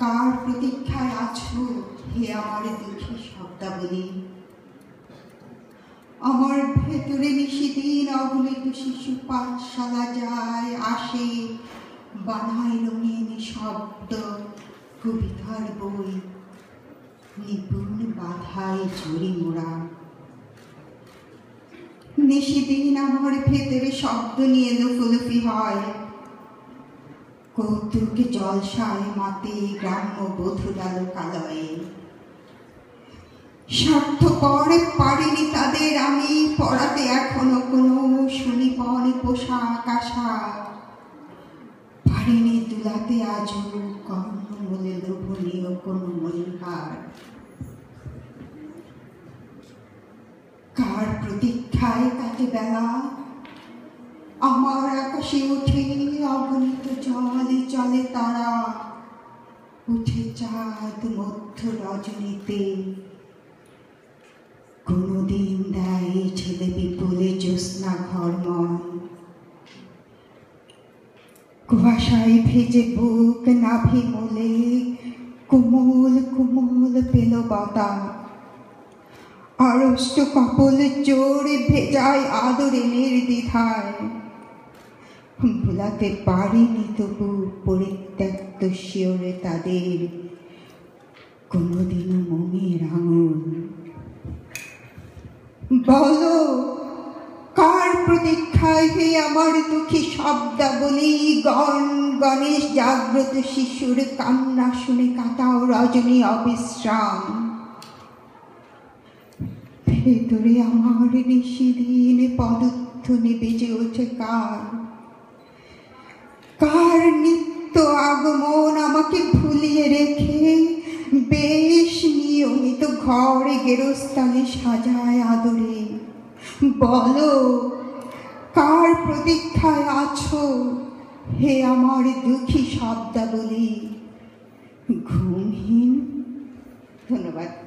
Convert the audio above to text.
কার প্রতীক্ষায় আছো হে আমার দুঃখী শব্দাবলী? আমার ভেতরে নিশিদিন অবলিত শিশু পাঠশালা যায়, আসে বানায় রঙিন শব্দ, কবিতার বই, নিপুণ বাধায় ঝুড়ি মোড়া। নিশিদিন আমার ভেতরে শব্দ নিয়ে লুফুলুফি হয়। কৌতুক জলসায় মাতে গ্রাম্য বধুরা লোকালয়ে স্বার্থপর পারিনি তাদের আমি, পড়াতে এখনও কোনো সুনিপন পোশাক আশাক পারিনি দুলাতে আজও কর্ণমূলে লোভনীয় কোনো মনিহার কার প্রতীক্ষায় কাটে বেলা। আমার আকাশে উঠে অগণিত জলে চলে তারা উঠে চাঁদ মধ্য রজনীতে। কোনদিন দেয় ছেলে বিপুলে জ্যোৎস্না ঘরময় কুয়াশায় ভেজে বুক নাভি মোলে কুমল কুমল পেল বতা আড়ষ্ট কপল জোরে ভেজায় আদরে নির্দ্বিধায়। ভুলাতে পারিনি তবু পরিত্যক্ত শিওরে তাদের কোনোদিনও মনের আঙুল। বলো, কার প্রতীক্ষায় হে আমার দুঃখী শব্দাবলী? গণ গণেশ জাগ্রত শিশুর কান্না শুনে কাটাও রজনী অবিশ্রাম। ভেতরে আমার নিশিদিন পদধ্বনি বেজে ওঠে কার? কার নিত্য আগমন আমাকে ভুলিয়ে রেখে বেশ নিয়মিত ঘরে গেরস্থানে সাজায় আদরে? বলো, কার প্রতীক্ষায় আছো? হে আমার দুঃখী শব্দাবলী। ঘুমহীন। ধন্যবাদ।